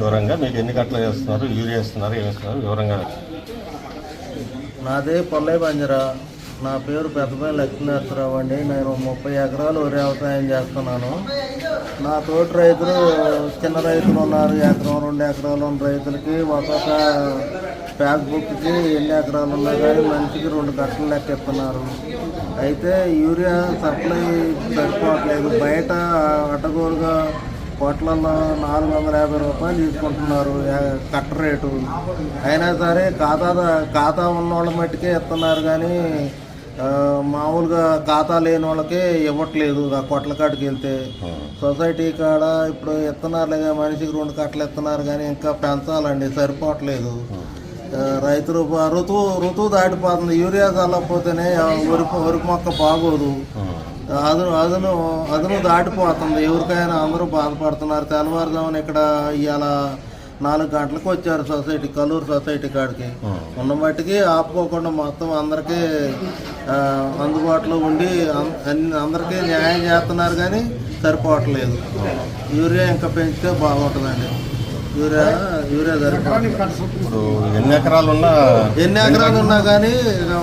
వివరంగా మీకు ఎన్ని గంటలు వేస్తున్నారు యూరియా వేస్తున్నారు ఏమి వివరంగా నాదే పొల్లయ్య బంజరా నా పేరు పెద్దపల్లి లక్ష్మీనరసరావు అండి. నేను ముప్పై ఎకరాలు వరి వ్యవసాయం చేస్తున్నాను. నా తోటి రైతులు చిన్న రైతులు ఉన్నారు. ఎకరం రెండు ఎకరాలు ఉన్న రైతులకి ఒక్కొక్క బుక్కి ఎన్ని ఎకరాలు ఉన్నా కానీ మనిషికి రెండు గంటలు లెక్క ఇస్తున్నారు. అయితే యూరియా సప్లై సరిపోవట్లేదు. బయట అటగోలుగా కోట్లలో నాలుగు వందల యాభై రూపాయలు తీసుకుంటున్నారు. కట్ట రేటు. అయినా సరే ఖాతా ఖాతా ఉన్న వాళ్ళ మట్టుకే ఇస్తున్నారు కానీ మామూలుగా ఖాతా లేని వాళ్ళకే ఇవ్వట్లేదు ఆ కొట్ల కాడికి వెళ్తే. సొసైటీ కాడ ఇప్పుడు ఇస్తున్నారు లేదా మనిషికి రెండు కట్టలు ఇస్తున్నారు కానీ ఇంకా పెంచాలండి సరిపోవట్లేదు. రైతులు ఋతువు ఋతువు దాటిపోతుంది. యూరియా చల్లకపోతేనే వరి వరి మొక్క బాగోదు. అదును అదును అదును దాటిపోతుంది. ఎవరికైనా అందరూ బాధపడుతున్నారు. తెల్లవారుజామున ఇక్కడ ఇవాళ నాలుగు గంటలకు వచ్చారు సొసైటీ కల్లూరు సొసైటీ కాడికి. ఉన్న మట్టికి ఆపుకోకుండా మొత్తం అందరికీ అందుబాటులో ఉండి అందరికీ న్యాయం చేస్తున్నారు కానీ సరిపోవట్లేదు. యూరియా ఇంకా పెంచితే బాగుంటుందండి. ఇప్పుడు ఎన్ని ఎకరాలు ఉన్నా ఎన్ని ఎకరాలు ఉన్నా కానీ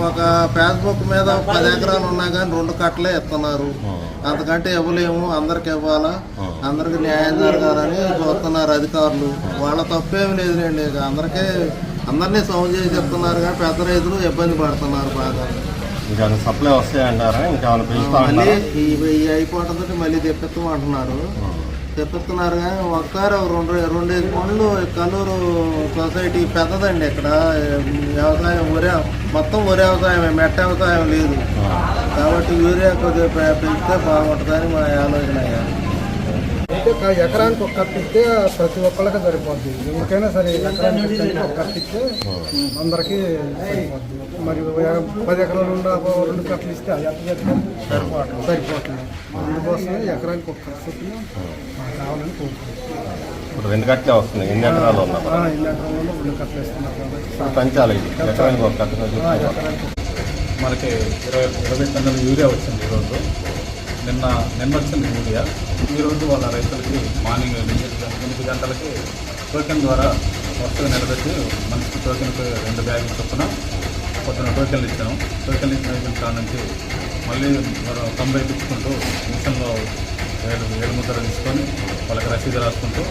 ఒక ఫేస్బుక్ మీద పది ఎకరాలు ఉన్నా కానీ రెండు కట్టలే ఇస్తున్నారు. అంతకంటే ఇవ్వలేము అందరికి ఇవ్వాలా? అందరికి న్యాయం జరగాలని చూస్తున్నారు అధికారులు. వాళ్ళ తప్పేమి లేదులేండి ఇక అందరికీ అందరినీ సౌండ్ చేసి చెప్తున్నారు కానీ పెద్ద రైతులు ఇబ్బంది పడుతున్నారు బాగా. ఇంకా సప్లై వస్తాయంటారా? ఇంకా మళ్ళీ అయిపోవడంతో మళ్ళీ తెప్పిస్తాం అంటున్నారు తెప్పిస్తున్నారు కానీ ఒకసారి ఒక రెండు రెండైదు పనులు కల్లూరు సొసైటీ పెద్దదండి ఇక్కడ. వ్యవసాయం ఒరే మొత్తం ఒరే వ్యవసాయమే మెట్ట వ్యవసాయం లేదు. కాబట్టి యూరియా కొద్దిగా పెంచితే బాగుంటుందని మా ఆలోచన అయ్యా అయితే ఒక ఎకరానికి ఒక కట్ట ఇస్తే ప్రతి ఒక్కళ్ళకి సరిపోద్ది. ఎవరికైనా సరే ఎకరానికి ఒక కట్ట ఇస్తే అందరికీ సరిపోద్ది. మరి పది ఎకరాలు ఉండ రెండు కట్టలు ఇస్తే అది చెప్తారు సరిపోవట్లేదు సరిపోవట్లేదు అందుకోసమే ఎకరానికి ఒక కట్ట కావాలని ఇప్పుడు రెండు గంటలే వస్తున్నాయి. ఎన్ని ఎకరాలు ఉన్నా కట్టలు పెంచాలి. ఇది ఎకరానికి ఒక కట్ట మనకి ఇరవై ఇరవై టన్నుల యూరియా వచ్చింది ఈరోజు. నిన్న నిన్న వచ్చింది మీడియా ఈరోజు వాళ్ళ రైతులకి మార్నింగ్ ఎనిమిది ఎనిమిది గంటలకి టోకెన్ ద్వారా వస్తువు నిలబెట్టి మనిషికి టోకెన్కి రెండు బ్యాగులు చొప్పున పొద్దున టోకెన్లు ఇచ్చాము టోకెన్లు ఇచ్చిన కాడ నుంచి మళ్ళీ మనం తొంభై తెచ్చుకుంటూ మిషన్లో ఏడు ఏడు ముద్ర తీసుకొని వాళ్ళకి రసీదు రాసుకుంటూ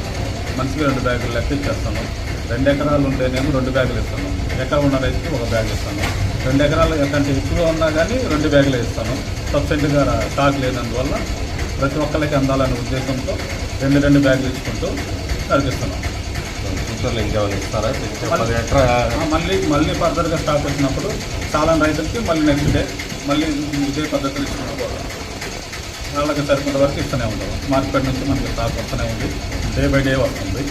మనిషికి రెండు బ్యాగులు లెక్క ఇచ్చేస్తాను. రెండు ఎకరాలు ఉంటేనేమో రెండు బ్యాగులు ఇస్తాను. ఎకరం ఉన్న రైతుకి ఒక బ్యాగ్ ఇస్తాను. రెండు ఎకరాలు కంటే ఎక్కువ ఉన్నా కానీ రెండు బ్యాగులు ఇస్తాను. సబ్సిడీగా స్టాక్ లేనందువల్ల ప్రతి ఒక్కరికి అందాలనే ఉద్దేశంతో రెండు రెండు బ్యాగులు ఇచ్చుకుంటూ నడిపిస్తున్నాం. ఫ్యూచర్లో ఇంకేమైనా ఇస్తారా? మళ్ళీ మళ్ళీ ఫర్దర్గా స్టాక్ వచ్చినప్పుడు చాలా రైతులకి మళ్ళీ నెక్స్ట్ డే మళ్ళీ ఇదే పద్ధతులు ఇచ్చుకుంటూ వాళ్ళకి సరిపడ వరకు ఇస్తూనే ఉంటాం. మార్కెట్ నుంచి మనకి స్టాక్ వస్తూనే ఉంది. డే బై డే వస్తుంది.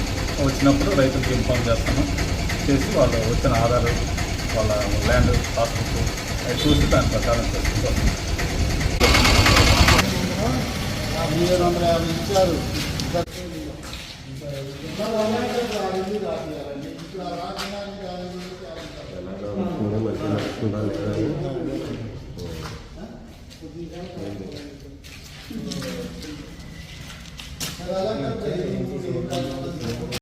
వచ్చినప్పుడు రైతులకి ఇన్ఫామ్ చేస్తాను. చేసి వాళ్ళు వచ్చిన ఆధార్ వాళ్ళ ల్యాండ్ హాస్పిటల్ అది చూసి దాని ప్రకారం చేస్తాం మూడు వందల యాభై ఇచ్చారు అలాగే